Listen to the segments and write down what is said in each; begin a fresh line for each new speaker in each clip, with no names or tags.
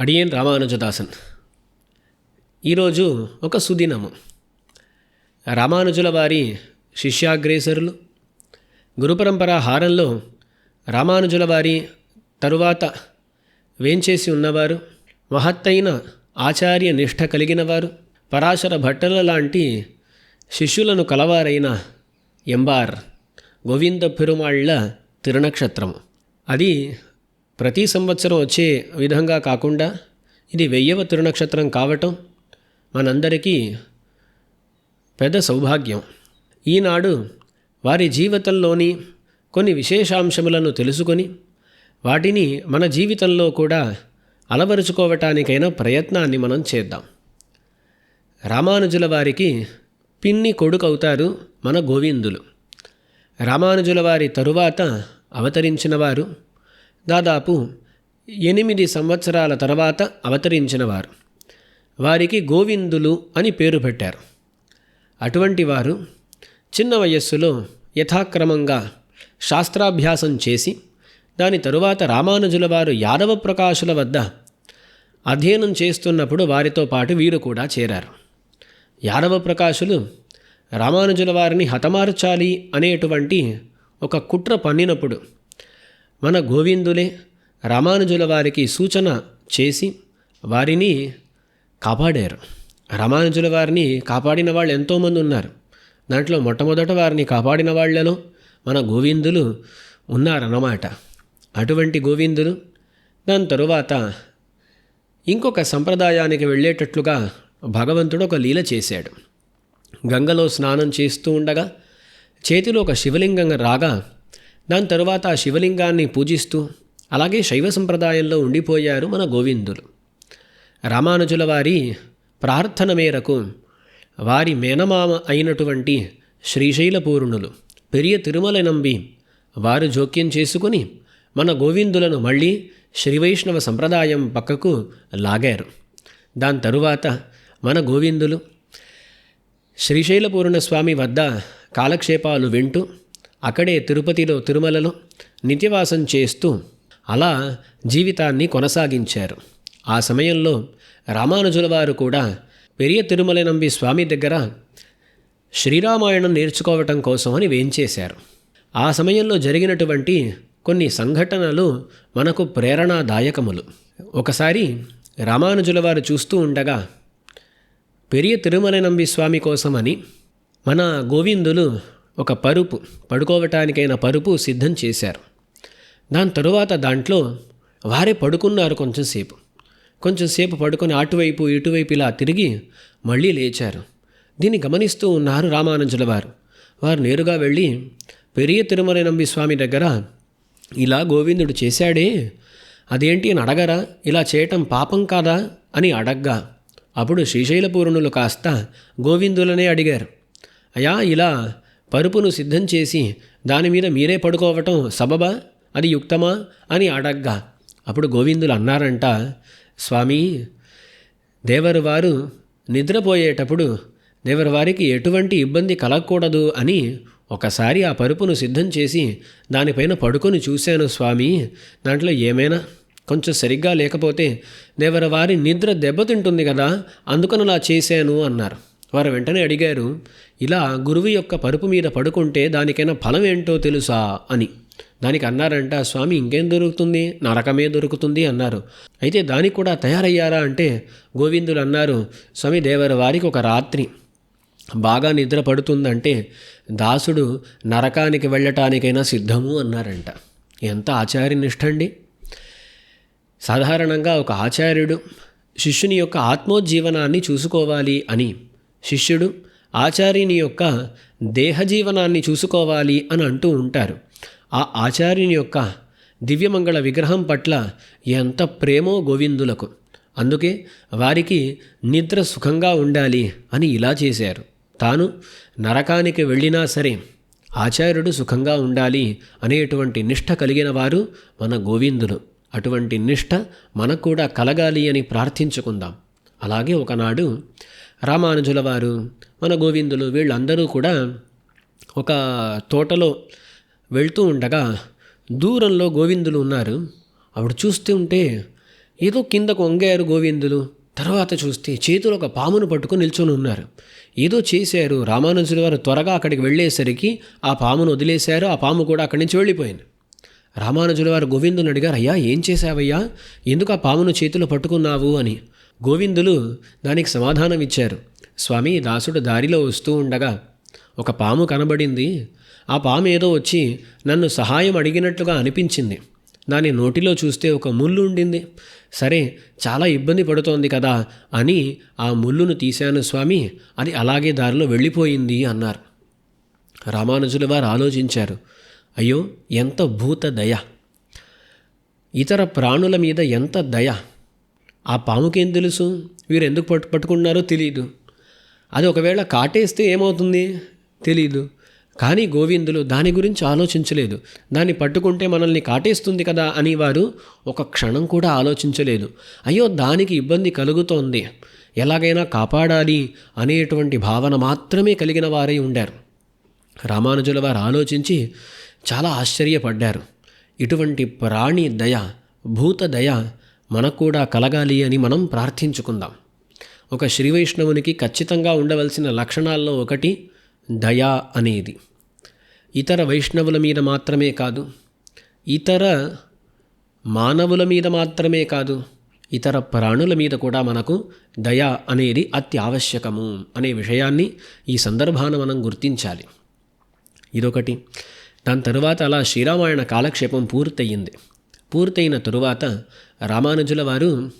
అడియన్ రామానుజదాసన్ ఈరోజు ఒక సుదినము. రామానుజుల వారి శిష్యాగ్రేసరులు గురుపరంపర హారంలో రామానుజుల వారి తరువాత వేంచేసి ఉన్నవారు మహత్తైన ఆచార్య నిష్ఠ కలిగిన వారు పరాశర భట్టల లాంటి శిష్యులను కలవారైన ఎంబార్ గోవింద పెరుమాళ్ళ తిరునక్షత్రము. అది ప్రతి సంవత్సరం వచ్చే విధంగా కాకుండా ఇది వెయ్యవ తిరునక్షత్రం కావటం మనందరికీ పెద్ద సౌభాగ్యం. ఈనాడు వారి జీవితంలోని కొన్ని విశేషాంశములను తెలుసుకొని వాటిని మన జీవితంలో కూడా అలవరుచుకోవటానికైనా ప్రయత్నాన్ని మనం చేద్దాం. రామానుజుల వారికి పిన్ని కొడుకవుతారు మన గోవిందులు. రామానుజుల వారి తరువాత అవతరించిన వారు దాదాపు ఎనిమిది సంవత్సరాల తర్వాత అవతరించిన వారు. వారికి గోవిందులు అని పేరు పెట్టారు. అటువంటి వారు చిన్న వయస్సులో యథాక్రమంగా శాస్త్రాభ్యాసం చేసి దాని తరువాత రామానుజుల వారు యాదవ ప్రకాశుల వద్ద అధ్యయనం చేస్తున్నప్పుడు వారితో పాటు వీరు కూడా చేరారు. యాదవ ప్రకాశులు రామానుజుల వారిని హతమార్చాలి అనేటువంటి ఒక కుట్ర పన్నినప్పుడు మన గోవిందులే రామానుజుల వారికి సూచన చేసి వారిని కాపాడారు. రామానుజుల వారిని కాపాడిన వాళ్ళు ఎంతోమంది ఉన్నారు. దాంట్లో మొట్టమొదట వారిని కాపాడిన వాళ్ళలో మన గోవిందులు ఉన్నారన్నమాట. అటువంటి గోవిందులు దాని తరువాత ఇంకొక సంప్రదాయానికి వెళ్ళేటట్లుగా భగవంతుడు ఒక లీల చేశాడు. గంగలో స్నానం చేస్తూ ఉండగా చేతిలో ఒక శివలింగం రాగా దాని తరువాత ఆ శివలింగాన్ని పూజిస్తూ అలాగే శైవ సంప్రదాయంలో ఉండిపోయారు మన గోవిందులు. రామానుజుల వారి ప్రార్థన మేరకు వారి మేనమామ అయినటువంటి శ్రీశైలపూర్ణులు పెరియ తిరుమల నంబి వారు జోక్యం చేసుకుని మన గోవిందులను మళ్ళీ శ్రీవైష్ణవ సంప్రదాయం పక్కకు లాగారు. దాని తరువాత మన గోవిందులు శ్రీశైలపూర్ణ స్వామి వద్ద కాలక్షేపాలు వింటూ అక్కడే తిరుపతిలో తిరుమలలో నిత్యవాసం చేస్తూ అలా జీవితాన్ని కొనసాగించారు. ఆ సమయంలో రామానుజుల వారు కూడా పెరియ తిరుమల నంబి స్వామి దగ్గర శ్రీరామాయణం నేర్చుకోవటం కోసమని వేంచేశారు. ఆ సమయంలో జరిగినటువంటి కొన్ని సంఘటనలు మనకు ప్రేరణాదాయకములు. ఒకసారి రామానుజుల వారు చూస్తూ ఉండగా పెరియ తిరుమల నంబి స్వామి కోసమని మన గోవిందులు ఒక పరుపు పడుకోవటానికైన పరుపు సిద్ధం చేశారు. దాని తరువాత దాంట్లో వారే పడుకున్నారు కొంచెంసేపు కొంచెంసేపు పడుకొని అటువైపు ఇటువైపు ఇలా తిరిగి మళ్ళీ లేచారు. దీన్ని గమనిస్తూ ఉన్నారు రామానుజుల వారు. వారు నేరుగా వెళ్ళి పెరియ తిరుమల నంబి స్వామి దగ్గర ఇలా గోవిందుడు చేశాడే. అదేంటి అని అడగరా? ఇలా చేయటం పాపం కాదా? అని అడగ్గా. అప్పుడు శ్రీశైలపూర్ణులు కాస్త గోవిందులనే అడిగారు. అయా ఇలా పరుపును సిద్ధం చేసి దాని మీద మీరే పడుకోవటం సబబా? అది యుక్తమా? అని అడగ్గా. అప్పుడు గోవిందులు అన్నారంట స్వామి దేవరు వారు నిద్రపోయేటప్పుడు దేవరు వారికి ఎటువంటి ఇబ్బంది కలగకూడదు అని ఒకసారి ఆ పరుపును సిద్ధం చేసి దానిపైన పడుకొని చూశాను స్వామి. దాంట్లో ఏమైనా? కొంచెం సరిగ్గా లేకపోతే దేవర వారి నిద్ర దెబ్బతింటుంది కదా అందుకని అలా చేశాను అన్నారు. వారు వెంటనే అడిగారు ఇలా గురువు యొక్క పరుపు మీద పడుకుంటే దానికైనా ఫలం ఏంటో తెలుసా? అని. దానికి అన్నారంట స్వామి ఇంకేం దొరుకుతుంది? నరకమే దొరుకుతుంది అన్నారు. అయితే దానికి కూడా తయారయ్యారా? అంటే గోవిందులు అన్నారు స్వామి దేవర వారికి ఒక రాత్రి బాగా నిద్ర పడుతుందంటే దాసుడు నరకానికి వెళ్ళటానికైనా సిద్ధము అన్నారంట. ఎంత ఆచార్యనిష్ట అండి. సాధారణంగా ఒక ఆచార్యుడు శిష్యుని యొక్క ఆత్మోజ్జీవనాన్ని చూసుకోవాలి అని. శిష్యుడు ఆచార్యుని యొక్క దేహజీవనాన్ని చూసుకోవాలి అని అంటూ ఉంటారు. ఆ ఆచార్యుని యొక్క దివ్యమంగళ విగ్రహం పట్ల ఎంత ప్రేమో గోవిందులకు. అందుకే వారికి నిద్ర సుఖంగా ఉండాలి అని ఇలా చేశారు. తాను నరకానికి వెళ్ళినా సరే ఆచార్యుడు సుఖంగా ఉండాలి అనేటువంటి నిష్ఠ కలిగిన వారు మన గోవిందులు. అటువంటి నిష్ఠ మనకు కూడా కలగాలి అని ప్రార్థించుకుందాం. అలాగే ఒకనాడు రామానుజుల వారు మన గోవిందులు వీళ్ళందరూ కూడా ఒక తోటలో వెళ్తూ ఉండగా దూరంలో గోవిందులు ఉన్నారు. ఆవిడ చూస్తూ ఉంటే ఏదో కిందకు వంగారు గోవిందులు. తర్వాత చూస్తే చేతిలో ఒక పామును పట్టుకుని నిల్చొని ఉన్నారు. ఏదో చేశారు. రామానుజుల వారు త్వరగా అక్కడికి వెళ్ళేసరికి ఆ పామును వదిలేశారు. ఆ పాము కూడా అక్కడి నుంచి వెళ్ళిపోయింది. రామానుజుల వారు గోవిందుని అడిగారు అయ్యా ఏం చేశావయ్యా? ఎందుకు ఆ పామును చేతిలో పట్టుకున్నావు? అని. గోవిందులు దానికి సమాధానం ఇచ్చారు స్వామి దాసుడు దారిలో వస్తూ ఉండగా ఒక పాము కనబడింది. ఆ పాము ఏదో వచ్చి నన్ను సహాయం అడిగినట్లుగా అనిపించింది. దాని నోటిలో చూస్తే ఒక ముళ్ళు ఉండింది. సరే చాలా ఇబ్బంది పడుతోంది కదా అని ఆ ముళ్ళును తీశాను స్వామి అది అలాగే దారిలో వెళ్ళిపోయింది అన్నారు. రామానుజుల వారు ఆలోచించారు అయ్యో ఎంత భూత దయ. ఇతర ప్రాణుల మీద ఎంత దయ. ఆ పాముకేం తెలుసు? వీరు ఎందుకు పట్టు పట్టుకున్నారో తెలియదు అది ఒకవేళ కాటేస్తే ఏమవుతుంది? తెలియదు కానీ గోవిందులు దాని గురించి ఆలోచించలేదు. దాన్ని పట్టుకుంటే మనల్ని కాటేస్తుంది కదా అని వారు ఒక క్షణం కూడా ఆలోచించలేదు. అయ్యో దానికి ఇబ్బంది కలుగుతోంది. ఎలాగైనా కాపాడాలి అనేటువంటి భావన మాత్రమే కలిగిన వారై ఉండారు. రామానుజుల వారు ఆలోచించి చాలా ఆశ్చర్యపడ్డారు. ఇటువంటి ప్రాణి దయ భూత దయ మనకు కూడా కలగాలి అని మనం ప్రార్థించుకుందాం. ఒక శ్రీ వైష్ణవునికి ఖచ్చితంగా ఉండవలసిన లక్షణాల్లో ఒకటి దయ అనేది. ఇతర వైష్ణవుల మీద మాత్రమే కాదు ఇతర మానవుల మీద మాత్రమే కాదు ఇతర ప్రాణుల మీద కూడా మనకు దయ అనేది అత్యావశ్యకము అనే విషయాన్ని ఈ సందర్భాన మనం గుర్తించాలి. ఇదొకటి. దాని తరువాత అలా శ్రీరామాయణ కాలక్షేపం పూర్తయింది. పూర్తయిన తరువాత రామానుజుల వారు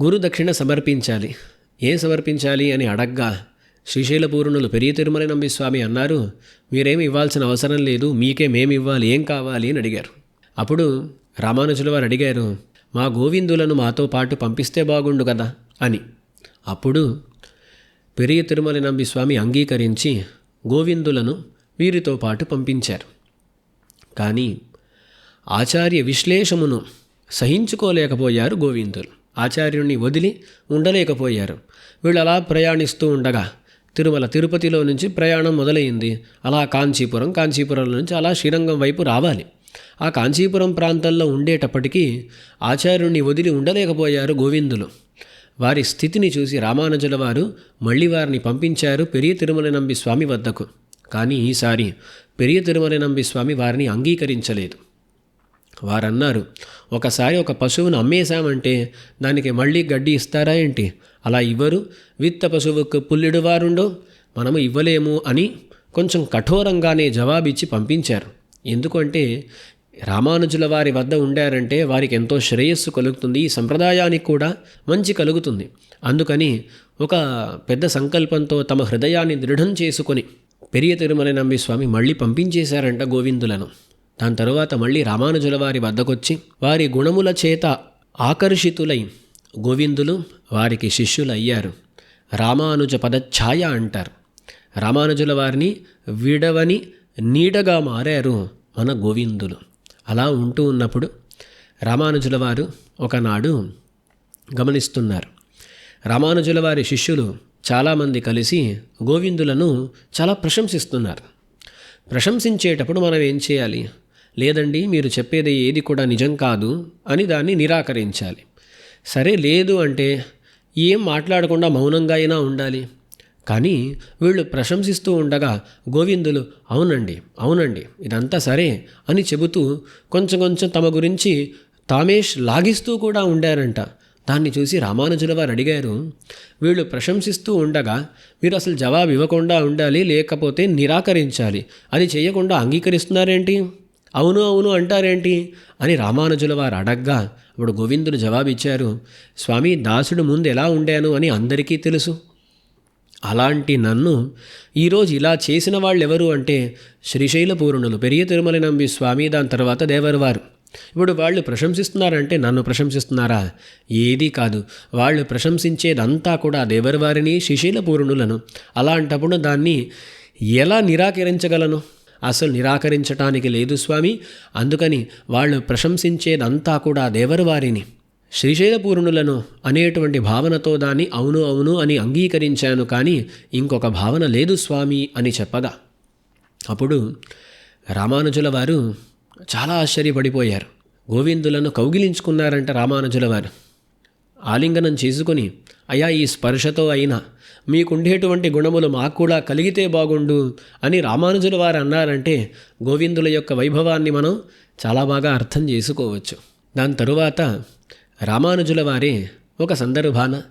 గురు దక్షిణ సమర్పించాలి. ఏం సమర్పించాలి అని అడగ్గా శ్రీశైలపూర్ణులు పెరియ తిరుమల నంబి స్వామి అన్నారు మీరేమి ఇవ్వాల్సిన అవసరం లేదు మీకే మేము ఇవ్వాలి ఏం కావాలి అని అడిగారు. అప్పుడు రామానుజుల వారు అడిగారు మా గోవిందులను మాతో పాటు పంపిస్తే బాగుండు కదా అని. అప్పుడు పెరియ తిరుమల నంబి స్వామి అంగీకరించి గోవిందులను వీరితో పాటు పంపించారు. కానీ ఆచార్య విశ్లేషమును సహించుకోలేకపోయారు గోవిందులు. ఆచార్యుణ్ణి వదిలి ఉండలేకపోయారు. వీళ్ళు అలా ప్రయాణిస్తూ ఉండగా తిరుమల తిరుపతిలో నుంచి ప్రయాణం మొదలైంది. అలా కాంచీపురం కాంచీపురం నుంచి అలా శ్రీరంగం వైపు రావాలి. ఆ కాంచీపురం ప్రాంతంలో ఉండేటప్పటికీ ఆచార్యుణ్ణి వదిలి ఉండలేకపోయారు గోవిందులు. వారి స్థితిని చూసి రామానుజుల వారు మళ్ళీ వారిని పంపించారు పెరియ తిరుమల నంబి స్వామి వద్దకు. కానీ ఈసారి పెరియ తిరుమల నంబి స్వామి వారిని అంగీకరించలేదు. వారన్నారు ఒకసారి ఒక పశువును అమ్మేశామంటే దానికి మళ్ళీ గడ్డి ఇస్తారా ఏంటి? అలా ఇవ్వరు. విత్త పశువుకు పుల్లిడు వారుండో మనము ఇవ్వలేము అని కొంచెం కఠోరంగానే జవాబిచ్చి పంపించారు. ఎందుకంటే రామానుజుల వారి వద్ద ఉండారంటే వారికి ఎంతో శ్రేయస్సు కలుగుతుంది. ఈ సంప్రదాయానికి కూడా మంచి కలుగుతుంది. అందుకని ఒక పెద్ద సంకల్పంతో తమ హృదయాన్ని దృఢం చేసుకొని పెరియ తిరుమల నంబి స్వామి మళ్ళీ పంపించేశారంట గోవిందులను. దాని తరువాత మళ్ళీ రామానుజుల వారి వద్దకొచ్చి వారి గుణముల చేత ఆకర్షితులై గోవిందులు వారికి శిష్యులయ్యారు. రామానుజ పదఛాయ అంటారు. రామానుజుల వారిని విడవని నీడగా మారారు మన గోవిందులు. అలా ఉంటూ ఉన్నప్పుడు రామానుజుల వారు ఒకనాడు గమనిస్తున్నారు. రామానుజుల వారి శిష్యులు చాలామంది కలిసి గోవిందులను చాలా ప్రశంసిస్తున్నారు. ప్రశంసించేటప్పుడు మనం ఏం చేయాలి? లేదండి మీరు చెప్పేది ఏది కూడా నిజం కాదు అని దాన్ని నిరాకరించాలి. సరే లేదు అంటే ఏం మాట్లాడకుండా మౌనంగా అయినా ఉండాలి. కానీ వీళ్ళు ప్రశంసిస్తూ ఉండగా గోవిందులు అవునండి అవునండి ఇదంతా సరే అని చెబుతూ కొంచెం కొంచెం తమ గురించి తామేష్ లాగిస్తూ కూడా ఉండారంట. దాన్ని చూసి రామానుజుల వారు అడిగారు వీళ్ళు ప్రశంసిస్తూ ఉండగా మీరు అసలు జవాబు ఇవ్వకుండా ఉండాలి లేకపోతే నిరాకరించాలి అది చేయకుండా అంగీకరిస్తున్నారేంటి? అవును అవును అంటారేంటి? అని రామానుజుల వారు అడగ్గా అప్పుడు గోవిందుడు జవాబిచ్చారు స్వామి దాసుడు ముందు ఎలా ఉండాను అని అందరికీ తెలుసు. అలాంటి నన్ను ఈరోజు ఇలా చేసిన వాళ్ళు ఎవరు అంటే శ్రీశైల పూర్ణులు పెరియ తిరుమల నంబి స్వామి దాని తర్వాత దేవరవారు. ఇప్పుడు వాళ్ళు ప్రశంసిస్తున్నారంటే నన్ను ప్రశంసిస్తున్నారా? ఏదీ కాదు. వాళ్ళు ప్రశంసించేదంతా కూడా దేవరవారిని శ్రీశైల పూర్ణులను. అలాంటప్పుడు దాన్ని ఎలా నిరాకరించగలను? అసలు నిరాకరించటానికి లేదు స్వామి. అందుకని వాళ్ళు ప్రశంసించేదంతా కూడా దేవరవారిని. శ్రీశైలపూర్ణులను అనేటువంటి భావనతో దాన్ని అవును అవును అని అంగీకరించాను కానీ ఇంకొక భావన లేదు స్వామి అని చెప్పగా. అప్పుడు రామానుజుల వారు చాలా ఆశ్చర్యపడిపోయారు. గోవిందులను కౌగిలించుకున్నారంట రామానుజుల వారు. ఆలింగనం చేసుకొని అయా ఈ స్పర్శతో అయినా మీకుండేటువంటి గుణములు మాకు కూడా కలిగితే బాగుండు అని రామానుజుల వారు అన్నారంటే గోవిందుల యొక్క వైభవాన్ని మనం చాలా బాగా అర్థం చేసుకోవచ్చు. దాని తరువాత రామానుజుల వారే ఒక సందర్భాన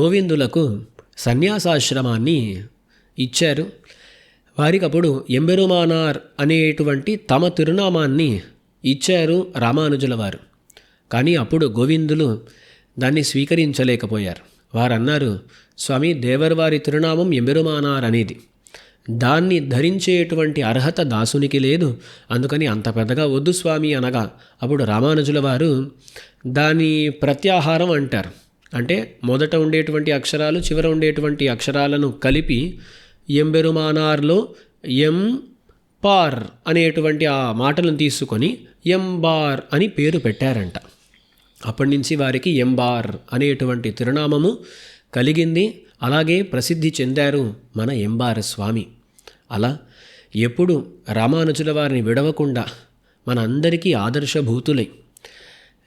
గోవిందులకు సన్యాసాశ్రమాన్ని ఇచ్చారు. వారికి అప్పుడు ఎంబెరుమానార్ అనేటువంటి తమ తిరునామాన్ని ఇచ్చారు రామానుజుల వారు. కానీ అప్పుడు గోవిందులు దాన్ని స్వీకరించలేకపోయారు. వారన్నారు స్వామి దేవర్వారి తిరునామం ఎంబెరుమానార్ అనేది దాన్ని ధరించేటువంటి అర్హత దాసునికి లేదు. అందుకని అంత పెద్దగా వద్దు స్వామి అనగా. అప్పుడు రామానుజుల వారు దాని ప్రత్యాహారం అంటారు. అంటే మొదట ఉండేటువంటి అక్షరాలు చివర ఉండేటువంటి అక్షరాలను కలిపి ఎంబెరుమానార్లో ఎం పార్ అనేటువంటి ఆ మాటలను తీసుకొని ఎంబార్ అని పేరు పెట్టారంట. అప్పటి నుంచి వారికి ఎంబార్ అనేటువంటి తిరునామము కలిగింది. అలాగే ప్రసిద్ధి చెందారు మన ఎంబార్ స్వామి. అలా ఎప్పుడు రామానుజుల వారిని విడవకుండా మన అందరికీ ఆదర్శభూతులై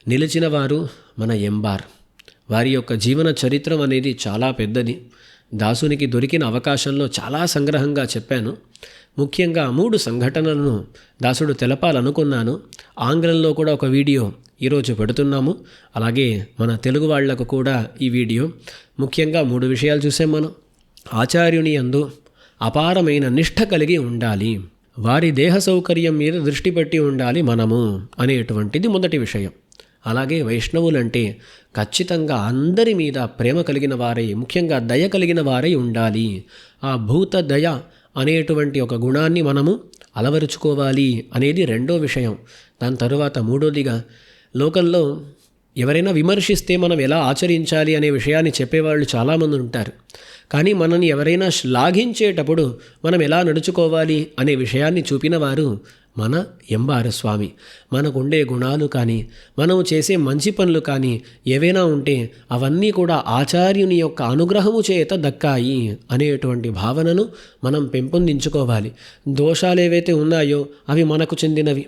నిలిచిన వారు మన ఎంబార్. వారి యొక్క జీవన చరిత్రం అనేది చాలా పెద్దది. దాసునికి దొరికిన అవకాశంలో చాలా సంగ్రహంగా చెప్పాను. ముఖ్యంగా మూడు సంఘటనలను దాసుడు తెలపాలనుకున్నాను. ఆంగ్లంలో కూడా ఒక వీడియో ఈరోజు పెడుతున్నాము. అలాగే మన తెలుగు వాళ్ళకు కూడా ఈ వీడియో. ముఖ్యంగా మూడు విషయాలు చూసాం మనం. ఆచార్యుని యందు అపారమైన నిష్ఠ కలిగి ఉండాలి. వారి దేహ సౌకర్యం మీద దృష్టి పెట్టి ఉండాలి మనము అనేటువంటిది మొదటి విషయం. అలాగే వైష్ణవులంటే ఖచ్చితంగా అందరి మీద ప్రేమ కలిగిన వారై ముఖ్యంగా దయ కలిగిన వారై ఉండాలి. ఆ భూత దయ అనేటువంటి ఒక గుణాన్ని మనము అలవరుచుకోవాలి అనేది రెండో విషయం. దాని తరువాత మూడోదిగా లోకంలో ఎవరైనా విమర్శిస్తే మనం ఎలా ఆచరించాలి అనే విషయాన్ని చెప్పేవాళ్ళు చాలామంది ఉంటారు. కానీ మనని ఎవరైనా శ్లాఘించేటప్పుడు మనం ఎలా నడుచుకోవాలి అనే విషయాన్ని చూపిన వారు మన ఎంబారు స్వామి మనకుండే గుణాలు కానీ మనం చేసే మంచి పనులు కానీ ఏవైనా ఉంటే అవన్నీ కూడా ఆచార్యుని యొక్క అనుగ్రహము చేత దక్కాయి అనేటువంటి భావనను మనం పెంపొందించుకోవాలి. దోషాలు ఏవైతే ఉన్నాయో అవి మనకు చెందినవి.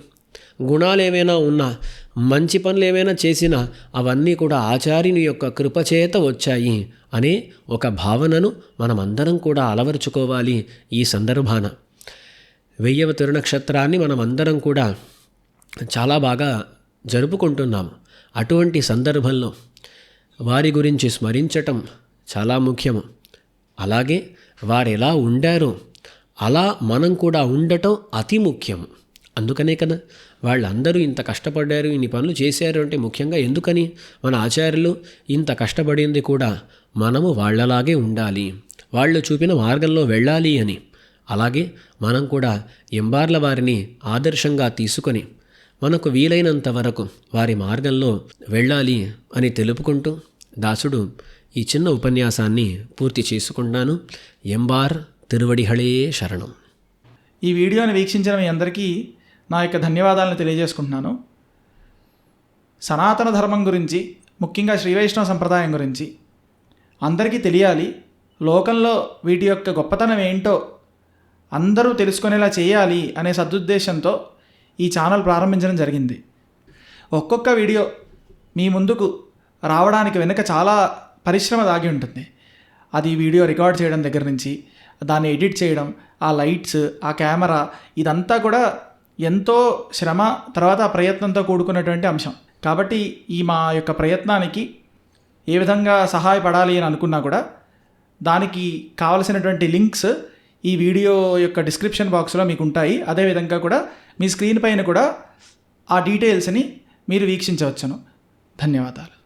గుణాలు ఏవైనా ఉన్నా మంచి పనులు ఏమైనా చేసినా అవన్నీ కూడా ఆచార్యుని యొక్క కృపచేత వచ్చాయి అనే ఒక భావనను మనమందరం కూడా అలవరుచుకోవాలి ఈ సందర్భాన. వెయ్యవ తిరునక్షత్రాన్ని మనం అందరం కూడా చాలా బాగా జరుపుకుంటున్నాము అటువంటి సందర్భంలో వారి గురించి స్మరించటం చాలా ముఖ్యము అలాగే వారు ఎలా ఉండారో అలా మనం కూడా ఉండటం అతి ముఖ్యము అందుకనే కదా వాళ్ళందరూ ఇంత కష్టపడ్డారు ఇన్ని పనులు చేశారు అంటే ముఖ్యంగా ఎందుకని? మన ఆచార్యులు ఇంత కష్టపడింది కూడా మనము వాళ్ళలాగే ఉండాలి. వాళ్ళు చూపిన మార్గంలో వెళ్ళాలి అని. అలాగే మనం కూడా ఎంబార్ల వారిని ఆదర్శంగా తీసుకొని మనకు వీలైనంత వరకు వారి మార్గంలో వెళ్ళాలి అని తెలుపుకుంటూ దాసుడు ఈ చిన్న ఉపన్యాసాన్ని పూర్తి చేసుకుంటున్నాను. ఎంబార్ తిరువడిహళే శరణం.
ఈ వీడియోని వీక్షించిన మీ అందరికీ నా యొక్క ధన్యవాదాలను తెలియజేసుకుంటున్నాను. సనాతన ధర్మం గురించి ముఖ్యంగా శ్రీ వైష్ణవ సంప్రదాయం గురించి అందరికీ తెలియాలి. లోకంలో వీటి యొక్క గొప్పతనం ఏంటో అందరూ తెలుసుకునేలా చేయాలి అనే సదుద్దేశంతో ఈ ఛానల్ ప్రారంభించడం జరిగింది. ఒక్కొక్క వీడియో మీ ముందుకు రావడానికి వెనుక చాలా పరిశ్రమ దాగి ఉంటుంది. అది వీడియో రికార్డ్ చేయడం దగ్గర నుంచి దాన్ని ఎడిట్ చేయడం ఆ లైట్స్ ఆ కెమెరా ఇదంతా కూడా ఎంతో శ్రమ తర్వాత ఆ ప్రయత్నంతో కూడుకున్నటువంటి అంశం. కాబట్టి ఈ మా యొక్క ప్రయత్నానికి ఏ విధంగా సహాయపడాలి అని అనుకున్నా కూడా దానికి కావలసినటువంటి లింక్స్ ఈ వీడియో యొక్క డిస్క్రిప్షన్ బాక్స్లో మీకు ఉంటాయి అదేవిధంగా కూడా మీ స్క్రీన్ పైన కూడా ఆ డీటెయిల్స్ని మీరు వీక్షించవచ్చును. ధన్యవాదాలు.